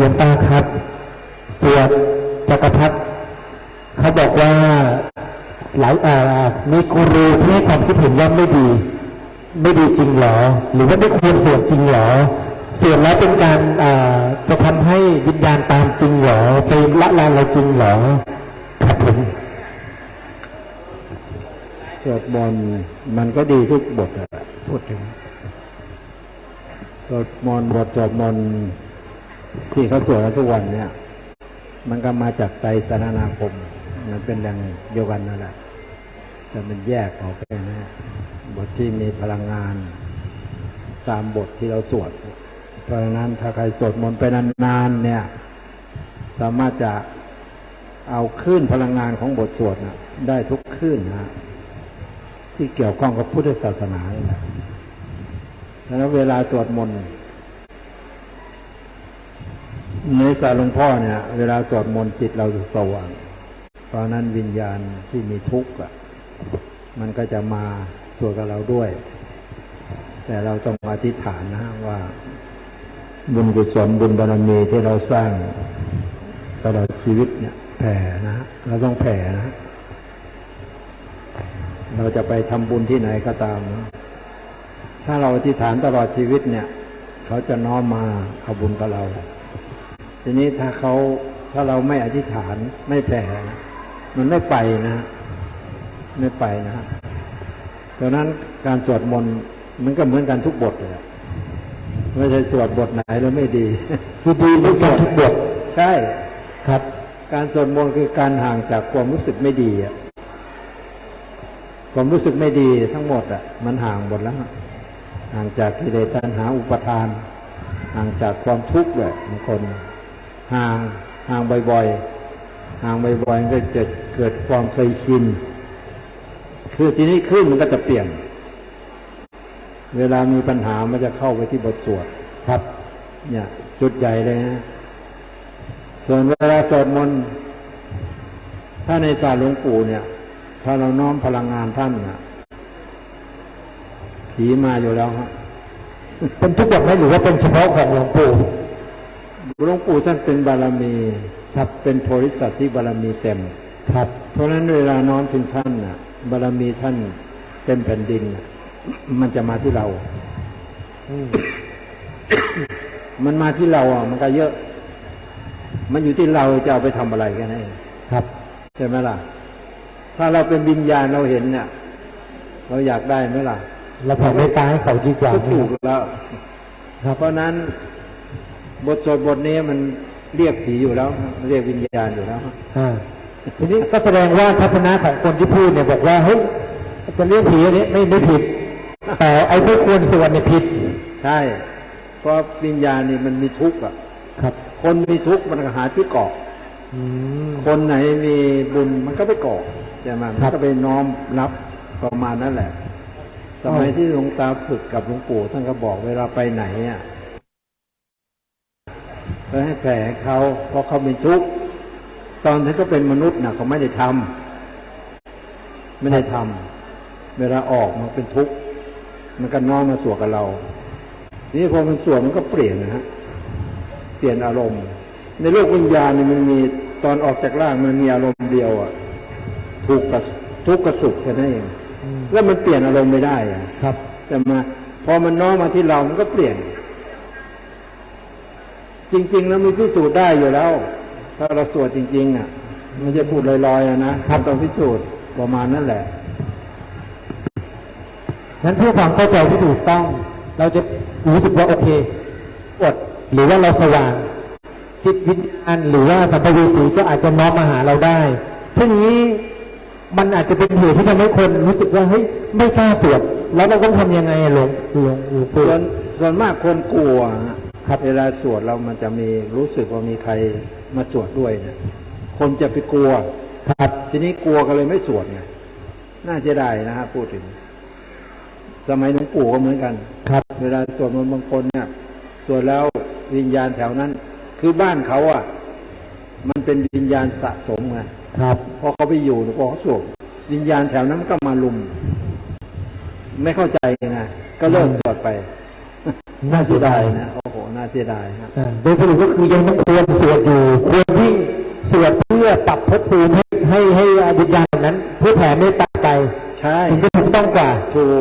ลวงตาครับสวดจักรพรรดิเขาบอกว่าหลายอ่ามีกูรูที่ให้ความคิดเห็นว่าไม่ดี ไม่ดีจริงเหรอ หรือว่าไม่ควรสวดจริงเหรอสวดแล้วเป็นการอ่าจะทำให้วิญญาณตามจริงเหรอไปละลานเราจริงเหรอครับผมสวดมนต์มันก็ดีทุกบทพูดถึงสวดมนต์บทสวดมนต์ ที่เขาสวดกันทุกวันเนี่ย มันก็มาจากใจสนานาคม มันเป็นอย่างเดียวกันนั่นแหละแต่มันแยกออกไปนะบทที่มีพลังงาน ตามบทที่เราสวด เพราะฉะนั้นถ้าใครสวดมนต์ไปนานๆเนี่ย สามารถจะเอาคลื่นพลังงานของบทสวดนะได้ทุกคลื่นนะที่เกี่ยวข้องกับพุทธศาสนาเนี่ยและดังนั้นเวลาสวดมนต์ ในสายหลวงพ่อเนี่ย เวลาสวดมนต์จิตเราจะสว่างเพราะนั้นวิญญาณที่มีทุกข์อะ มันก็จะมาสวดกับเราด้วย แต่เราต้องอธิษฐานนะว่า บุญกุศลบุญบารมีที่เราสร้างตลอดชีวิตเนี่ย แผ่นะเราต้องแผ่นะเราจะไปทำบุญที่ไหนก็ตามนะถ้าเราอธิษฐานตลอดชีวิตเนี่ย เขาจะน้อมมาเอาบุญกับเรา ทีนี้ถ้าเขาถ้าเราไม่อธิษฐานไม่แผ่นะมันไม่ไปนะไม่ไปนะดังนั้นการสวดมนต์มันก็เหมือนกันทุกบทเลยอะไม่ใช่สวดบทไหนแล้วไม่ดีคือดีด้วยกันทุกบทใช่ครับ การสวดมนต์คือการห่างจากความรู้สึกไม่ดีอะความรู้สึกไม่ดีทั้งหมดอะ มันห่างหมดแล้วอะห่างจากกิเลสตัณหาอุปทาน ห่างจากความทุกข์ด้วยบางคน ห่างห่างบ่อยๆห่างบ่อยๆก็จะเกิดความเคยชินคือทีนี้ขึ้นมันก็จะเปลี่ยน เวลามีปัญหามันจะเข้าไปที่บทสวดครับ เนี่ย จุดใหญ่เลยนะส่วนเวลาสวดมนต์ถ้าในศาสตร์หลวงปู่เนี่ย ถ้าเราน้อมพลังงานท่านน่ะผีมาอยู่แล้วฮะเป็นทุกบทไหมหรือว่าเป็นเฉพาะของหลวงปู่ หลวงปู่ท่านเป็นบารมีครับเป็นโพธิสัตว์ที่บารมีเต็ม ครับ เพราะฉะนั้นเวลาน้อมถึงท่านน่ะ บารมีท่านเต็มแผ่นดินน่ะมันจะมาที่เราอืมมันมาที่เราอะมันก็เยอะ มันอยู่ที่เราจะเอาไปทำอะไรกันเองครับใช่ไหมล่ะ ถ้าเราเป็นวิญญาณเราเห็นเนี่ย เราอยากได้ไหมล่ะเราแผ่เมตตาให้เขาดีกว่าก็ถูกแล้วครับเพราะนั้น บทสวดบทนี้มันเรียกผีอยู่แล้วเรียกวิญญาณอยู่แล้วอ่าทีนี้ก็แสดงว่าทัศนะของคนที่พูดเนี่ยบอกว่าเฮ้ยจะเรียกผีอันนี้ไม่ไม่ผิด แต่ไอ้ที่ควรสวดเนี่ยผิด ใช่เพราะวิญญาณนี่มันมีทุกข์อะ ครับ คนมีทุกข์มันก็หาที่เกาะอืมคนไหนมีบุญมันก็ไปเกาะใช่ไหมมันครับก็ไปน้อมรับประมาณนั้นแหละ สมัยอ๋อที่หลวงตาฝึกกับหลวงปู่ท่านก็บอกเวลาไปไหนอะ ก็ให้แผ่ให้เขาเพราะเขามีทุกข์ตอนที่เขาเป็นมนุษย์น่ะเขาไม่ได้ทำไม่ได้ทำเวลาออกมันเป็นทุกข์มันก็น้อมมาสวดกับเรา นี่พอมันสวดมันก็เปลี่ยนนะฮะเปลี่ยนอารมณ์ ในโลกวิญญาณเนี่ยมันมีตอนออกจากร่างมันมีอารมณ์เดียวอะถูกกับทุกข์กับสุขแค่นั้นเองอืมแล้วมันเปลี่ยนอารมณ์ไม่ได้อะครับ แต่มาพอมันน้อมมาที่เรามันก็เปลี่ยน จริง ๆ แล้วมีพิสูจน์ได้อยู่แล้ว ถ้าเราสวดจริง ๆ อะไม่ใช่พูดลอยๆอะนะต้องพิสูจน์ประมาณนั้นแหละงั้นเพื่อความเข้าใจที่ถูกต้อง เราจะรู้สึกว่าโอเคอดหรือว่าเราสว่างจิตวิญญาณหรือว่าสัมภเวสีก็อาจจะน้อมมาหาเราได้ซึ่งนี้มันอาจจะเป็นเหตุที่ทำให้คนรู้สึกว่าเฮ้ยไม่กล้าสวดแล้วเราต้องทำยังไงอะหลวงหลวงหลวงปู่ส่วนส่วนมากคนกลัว ครับเวลาสวดเรามันจะมีรู้สึกว่ามีใครมาสวดด้วยเนะคนจะไปกลัวครับทีนี้กลัวก็เลยไม่สวดไงน่าจะได้นะฮะพูดถึง สมัยหลวงปู่ก็เหมือนกัน ครับ เวลาสวดมนต์บางคนเนี่ยสวดแล้ววิญญาณแถวนั้น คือบ้านเขาอะ มันเป็นวิญญาณสะสมไงครับพอเขาไปอยู่พอเขาสวดวิญญาณแถวนั้นมันก็มาลุม ไม่เข้าใจไงก็เลิกสวดไป น่าเสียดายนะโอ้โห น่าน่าเสียดายฮะอ่าโดยสรุปก็คือยังต้องควรสวดอยู่ ควรที่สวดเพื่อปรับภพภูมิให้ให้ให้วิญญาณนั้น เพื่อแผ่เมตตาไปใช่ถึงจะถูกต้องกว่าถูก